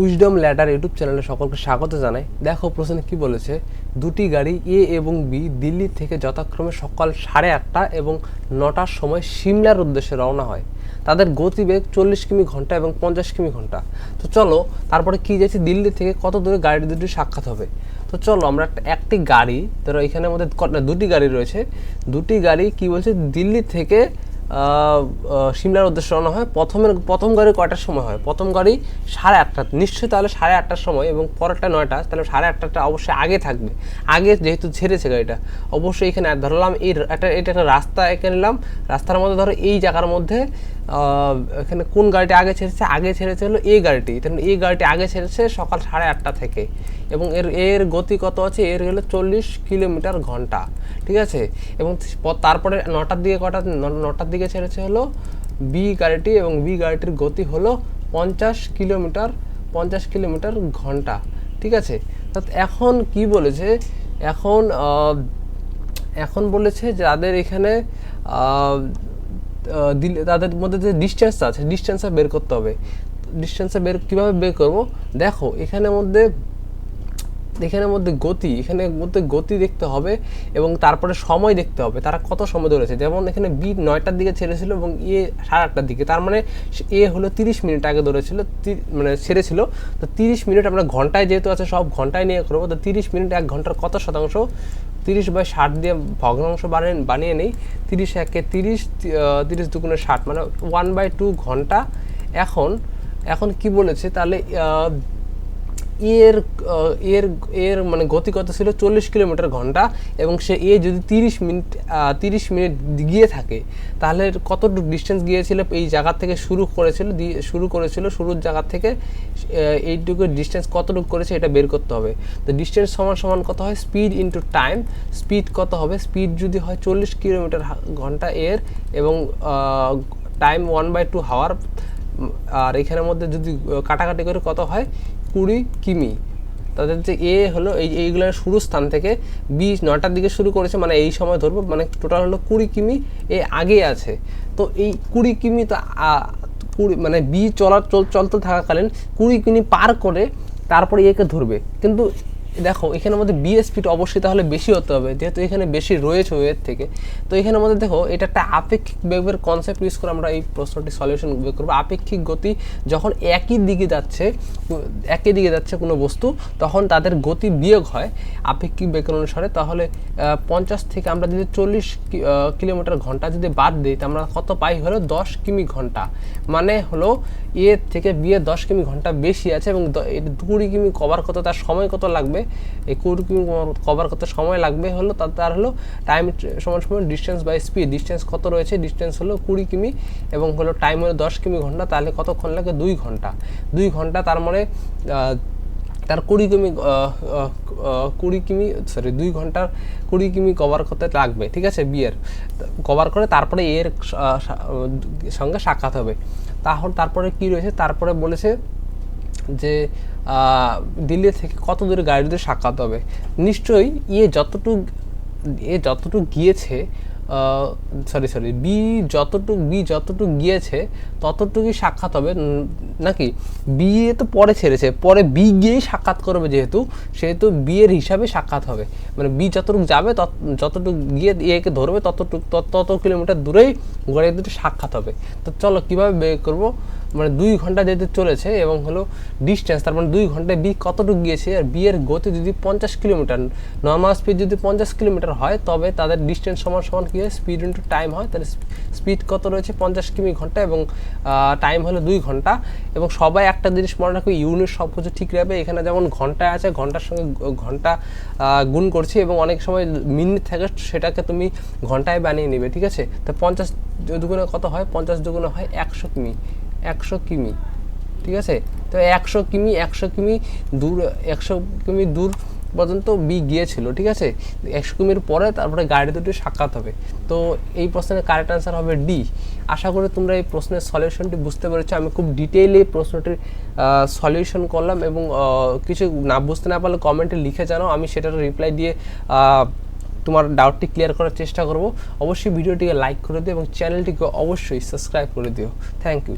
Wisdom ladder YouTube চ্যানেলে সকলকে স্বাগত জানাই। দেখো প্রশ্নে কি বলেছে? দুটি গাড়ি, এ এবং বি, দিল্লি থেকে যথাক্রমে সকাল সাড়ে আটটা এবং নটার সময় সিমলার উদ্দেশ্যে রওনা হয়। তাদের গতিবেগ চল্লিশ কিমি ঘণ্টা এবং পঞ্চাশ কিমি ঘণ্টা। তো চলো, তারপরে কি যাচ্ছে? দিল্লি থেকে কত দূরে গাড়ি দুটি সাক্ষাৎ হবে? তো চলো, আমরা একটা একটি গাড়ি, ধরো এখানের আমাদের দুটি গাড়ি রয়েছে। দুটি গাড়ি কি বলছে? দিল্লি থেকে সিমলার উদ্দেশ্যে রওনা হয়। প্রথমের, প্রথম গাড়ি কয়টার সময় হয়? প্রথম গাড়ি সাড়ে আটটা। নিশ্চয়ই তাহলে সাড়ে আটটার সময় এবং পরেরটা নয়টা, তাহলে সাড়ে আটটাটা অবশ্যই আগে থাকবে। আগে যেহেতু ছেড়েছে গাড়িটা, অবশ্যই এখানে ধরলাম এই একটা, এটা একটা রাস্তা এখানে নিলাম। রাস্তার মধ্যে ধরো এই জায়গার মধ্যে এখানে কোন গাড়িটি আগে ছেড়েছে? আগে ছেড়েছে হলো এই গাড়িটি। তাহলে এই গাড়িটি আগে ছেড়েছে সকাল সাড়ে আটটা থেকে। এবং এর এর গতি কত আছে? এর হলো চল্লিশ কিলোমিটার ঘণ্টা। ঠিক আছে? এবং তারপরে নটার দিকে কটা নটার দিকে ছেড়েছে হলো বি গাড়িটি এবং বি গাড়িটির গতি হলো পঞ্চাশ কিলোমিটার পঞ্চাশ কিলোমিটার ঘণ্টা। ঠিক আছে? এখন কি বলেছে? এখন এখন বলেছে যাদের এখানে দিলে, তাদের মধ্যে যে ডিস্টেন্সটা আছে ডিস্টেন্সটা বের করতে হবে। ডিস্টেন্সটা বের, কীভাবে বের করব? দেখো, এখানের মধ্যে এখানের মধ্যে গতি এখানে মধ্যে গতি দেখতে হবে এবং তারপরে সময় দেখতে হবে। তারা কত সময় ধরেছে? যেমন এখানে বি নয়টার দিকে ছেড়েছিল এবং এ সাড়ে আটটার দিকে। তার মানে এ হলো তিরিশ মিনিট আগে ধরেছিল মানে ছেড়েছিল। তো তিরিশ মিনিট আমরা ঘন্টায় যেহেতু আছে, সব ঘন্টায় নিয়ে করব। তো তিরিশ মিনিট এক ঘণ্টার কত শতাংশ তিরিশ বাই ষাট দিয়ে ভগ্নাংশ বানিয়ে বানিয়ে নিই। তিরিশ একে তিরিশ তিরিশ দুগুণে ষাট মানে ওয়ান বাই টু ঘণ্টা। এখন এখন কি বলেছে? তাহলে এর এর এর মানে গতি কত ছিল চল্লিশ কিলোমিটার ঘণ্টা এবং সে এ যদি তিরিশ মিনিট তিরিশ মিনিট গিয়ে থাকে, তাহলে কতটুকু ডিস্টেন্স গিয়েছিল এই জায়গা থেকে শুরু করেছিল, দিয়ে শুরু করেছিল, শুরুর জায়গা থেকে এইটুকু ডিস্টেন্স কতটুকু করেছে এটা বের করতে হবে। তো ডিস্টেন্স সমান সমান কত হয়? স্পিড ইনটু টাইম স্পিড কত হবে? স্পিড যদি হয় চল্লিশ কিলোমিটার ঘণ্টা এর এবং টাইম ওয়ান বাই টু হাওয়ার আর এখানের মধ্যে যদি কাটাকাটি করে কত হয়? কুড়ি কিমি। তাদের যে এ হলো, এই এইগুলোর শুরু স্থান থেকে বি নটার দিকে শুরু করেছে মানে এই সময় ধরবো মানে টোটাল হলো কুড়ি কিমি এ আগে আছে। তো এই কুড়ি কিমি তো কুড়ি মানে বি চলা, চল, চলতে থাকাকালীন কুড়ি কিমি পার করে তারপরে একে ধরবে। কিন্তু দেখো এখানে মধ্যে বি স্পিড অবশ্যই তাহলে বেশি হতে হবে, যেহেতু এখানে বেশি রয়েছে ওয়ের থেকে। তো এখানে মধ্যে দেখো, এটা একটা আপেক্ষিক বেগের কনসেপ্ট ইউজ করে আমরা এই প্রশ্নটি সলিউশন বের করব। আপেক্ষিক গতি যখন একই দিকে যাচ্ছে, একই দিকে যাচ্ছে কোনো বস্তু, তখন তাদের গতি বিয়োগ হয় আপেক্ষিক বেগের অনুসারে। তাহলে পঞ্চাশ থেকে আমরা যদি চল্লিশ কিলোমিটার ঘণ্টা যদি বাদ দিই, তা আমরা কত পাই? হলো দশ কিমি ঘণ্টা। মানে হলো এ থেকে বিয়ে দশ কিমি ঘণ্টা বেশি আছে এবং কুড়ি কিমি কভার করতে তার সময় কত লাগবে? এই কুড়ি কিমি কভার করতে সময় লাগবে হলো, তার তার হলো টাইম সমান সমান ডিস্টেন্স বাই স্পিড ডিস্টেন্স কত রয়েছে? ডিস্টেন্স হলো কুড়ি কিমি এবং হলো টাইম হলো দশ কিমি ঘণ্টা, তাহলে কতক্ষণ লাগে? দুই ঘণ্টা। দুই ঘণ্টা তার মানে তার কুড়ি কিমি কুড়ি কিমি সরি দুই ঘণ্টার কুড়ি কিমি কভার করতে লাগবে, ঠিক আছে? বিয়ের। কভার করে তারপরে এর সঙ্গে সাক্ষাৎ হবে। তাহলে তারপরে কি রয়েছে? তারপরে বলেছে যে দিল্লি থেকে কত দূরে গাড়িদের সাক্ষাৎ হবে। নিশ্চয়ই ইয়ে যতটুক, এ যতটুক গিয়েছে সরি সরি বি যতটুক বি যতটুক গিয়েছে, ততটুকুই সাক্ষাৎ হবে। নাকি? বি এ তো পরে ছেড়েছে, পরে বি গিয়েই সাক্ষাৎ করবে যেহেতু, সেহেতু বিয়ের হিসাবে সাক্ষাৎ হবে। মানে বি যতটুকু যাবে, তত, যতটুকু গিয়ে একে ধরবে, ততটুকু, তত- কিলোমিটার দূরেই গড়ে দুটো সাক্ষাৎ হবে। তো চলো, কীভাবে বের করব? মানে দুই ঘণ্টা যেহেতু চলেছে এবং হলো ডিস্টেন্স তার মানে দুই ঘন্টায় বি কতটুকু গিয়েছে, আর বিয়ের গতি যদি পঞ্চাশ কিলোমিটার নর্মাল স্পিড যদি পঞ্চাশ কিলোমিটার হয়, তবে তাদের ডিস্টেন্স সমান সমান কী হয়? স্পিড ইন্টু টাইম হয়। তাহলে স্পিড কত রয়েছে? পঞ্চাশ কিমি ঘণ্টা এবং টাইম হলো দুই ঘণ্টা। এবং সবাই একটা জিনিস মনে রাখবে ইউনিট সব কিছু ঠিক রাখবে। এখানে যেমন ঘন্টায় আছে, ঘণ্টার সঙ্গে ঘণ্টা গুণ করছি এবং অনেক সময় মিনিট থাকে, সেটাকে তুমি ঘন্টায় বানিয়ে নেবে, ঠিক আছে? তো পঞ্চাশ দুগুণে কত হয়? পঞ্চাশ দুগুণে হয় একশো কিমি একশো কিমি, ঠিক আছে? তো একশো কিমি একশো কিমি দূর, একশো কিমি দূর পর্যন্ত বি গিয়েছিল, ঠিক আছে? একশো কিমির পরে তারপরে গাড়ি দুটি সাক্ষাৎ হবে। তো এই প্রশ্নের কারেক্ট অ্যান্সার হবে ডি আশা করি তোমরা এই প্রশ্নের সলিউশনটি বুঝতে পেরেছ। আমি খুব ডিটেইলে প্রশ্নটির সলিউশন করলাম এবং কিছু না বুঝতে না পারলে কমেন্টে লিখে জানাও। আমি সেটার রিপ্লাই দিয়ে তোমার ডাউটটি ক্লিয়ার করার চেষ্টা করব। অবশ্যই ভিডিওটিকে লাইক করে দিও এবং চ্যানেলটিকে অবশ্যই সাবস্ক্রাইব করে দিও। Thank you